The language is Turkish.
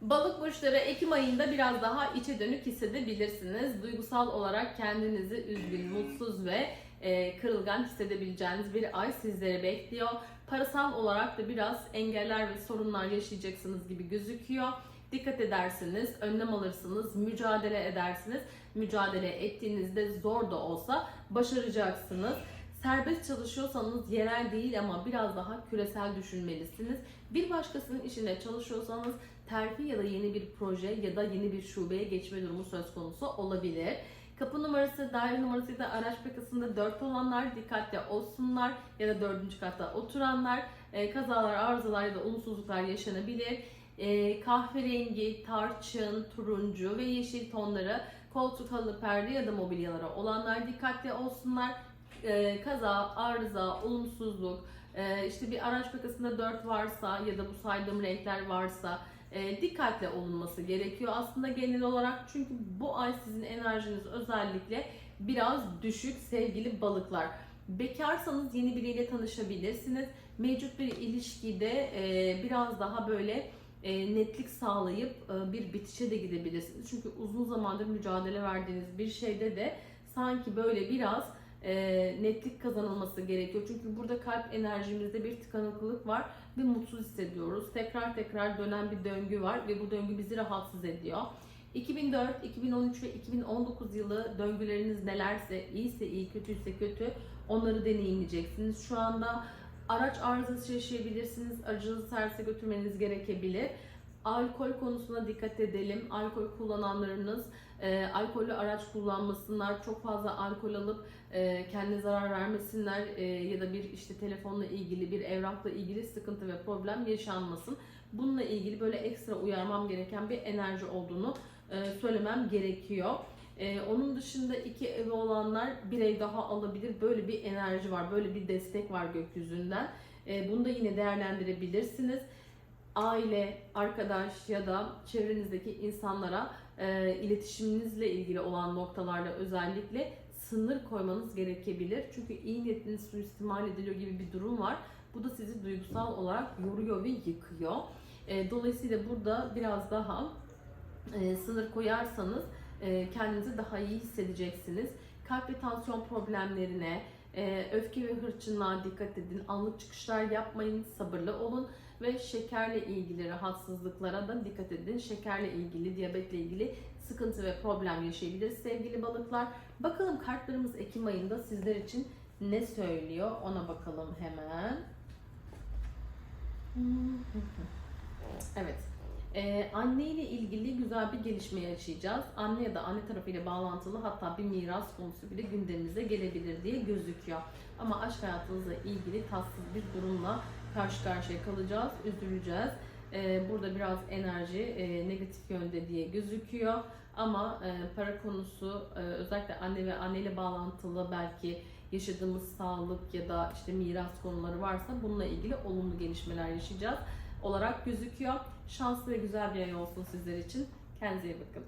Balık burçları Ekim ayında biraz daha içe dönük hissedebilirsiniz. Duygusal olarak kendinizi üzgün, mutsuz ve e, kırılgan hissedebileceğiniz bir ay sizleri bekliyor. Parasal olarak da biraz engeller ve sorunlar yaşayacaksınız gibi gözüküyor. Dikkat edersiniz, önlem alırsınız, mücadele edersiniz. Mücadele ettiğinizde zor da olsa başaracaksınız. Serbest çalışıyorsanız yerel değil ama biraz daha küresel düşünmelisiniz. Bir başkasının işinde çalışıyorsanız terfi ya da yeni bir proje ya da yeni bir şubeye geçme durumu söz konusu olabilir. Kapı numarası, daire numarası ya da araç plakasında 4 olanlar dikkatli olsunlar ya da 4. katta oturanlar e, kazalar, arızalar ya da olumsuzluklar yaşanabilir. E, kahverengi, tarçın, turuncu ve yeşil tonları koltuk, halı, perde ya da mobilyalara olanlar dikkatli olsunlar. E, kaza, arıza, olumsuzluk, e, işte bir araç plakasında 4 varsa ya da bu saydığım renkler varsa e, dikkatli olunması gerekiyor aslında genel olarak çünkü bu ay sizin enerjiniz özellikle biraz düşük sevgili balıklar. Bekarsanız yeni biriyle tanışabilirsiniz. Mevcut bir ilişkide biraz daha böyle netlik sağlayıp bir bitişe de gidebilirsiniz. Çünkü uzun zamandır mücadele verdiğiniz bir şeyde de sanki böyle biraz e, netlik kazanılması gerekiyor. Çünkü burada kalp enerjimizde bir tıkanıklık var ve mutsuz hissediyoruz. Tekrar tekrar dönen bir döngü var ve bu döngü bizi rahatsız ediyor. 2004, 2013 ve 2019 yılı döngüleriniz nelerse, iyiyse iyi, kötüyse kötü onları deneyimleyeceksiniz. Şu anda araç arızası yaşayabilirsiniz, aracınızı servise götürmeniz gerekebilir. Alkol konusuna dikkat edelim. Alkol kullananlarınız e, alkollü araç kullanmasınlar. Çok fazla alkol alıp e, kendine zarar vermesinler e, ya da bir işte telefonla ilgili bir evrakla ilgili sıkıntı ve problem yaşanmasın. Bununla ilgili böyle ekstra uyarmam gereken bir enerji olduğunu e, söylemem gerekiyor. E, onun dışında iki evi olanlar bir ev daha alabilir. Böyle bir enerji var, böyle bir destek var gökyüzünden. E, bunu da yine değerlendirebilirsiniz aile, arkadaş ya da çevrenizdeki insanlara e, iletişiminizle ilgili olan noktalarda özellikle sınır koymanız gerekebilir. Çünkü iyi niyetiniz suistimal ediliyor gibi bir durum var. Bu da sizi duygusal olarak yoruyor ve yıkıyor. E, dolayısıyla burada biraz daha e, sınır koyarsanız e, kendinizi daha iyi hissedeceksiniz. Kalp ve tansiyon problemlerine, e, öfke ve hırçınlığa dikkat edin. Anlık çıkışlar yapmayın, sabırlı olun ve şekerle ilgili rahatsızlıklara da dikkat edin. Şekerle ilgili, diyabetle ilgili sıkıntı ve problem yaşayabiliriz sevgili balıklar. Bakalım kartlarımız Ekim ayında sizler için ne söylüyor ona bakalım hemen. Evet. Ee, anne ile ilgili güzel bir gelişme yaşayacağız. Anne ya da anne tarafıyla bağlantılı hatta bir miras konusu bile gündemimize gelebilir diye gözüküyor. Ama aşk hayatınızla ilgili tatsız bir durumla karşı karşıya kalacağız, üzüleceğiz. Ee, burada biraz enerji e, negatif yönde diye gözüküyor. Ama e, para konusu e, özellikle anne ve anneyle bağlantılı belki yaşadığımız sağlık ya da işte miras konuları varsa bununla ilgili olumlu gelişmeler yaşayacağız olarak gözüküyor. Şanslı ve güzel bir ay olsun sizler için. Kendinize iyi bakın.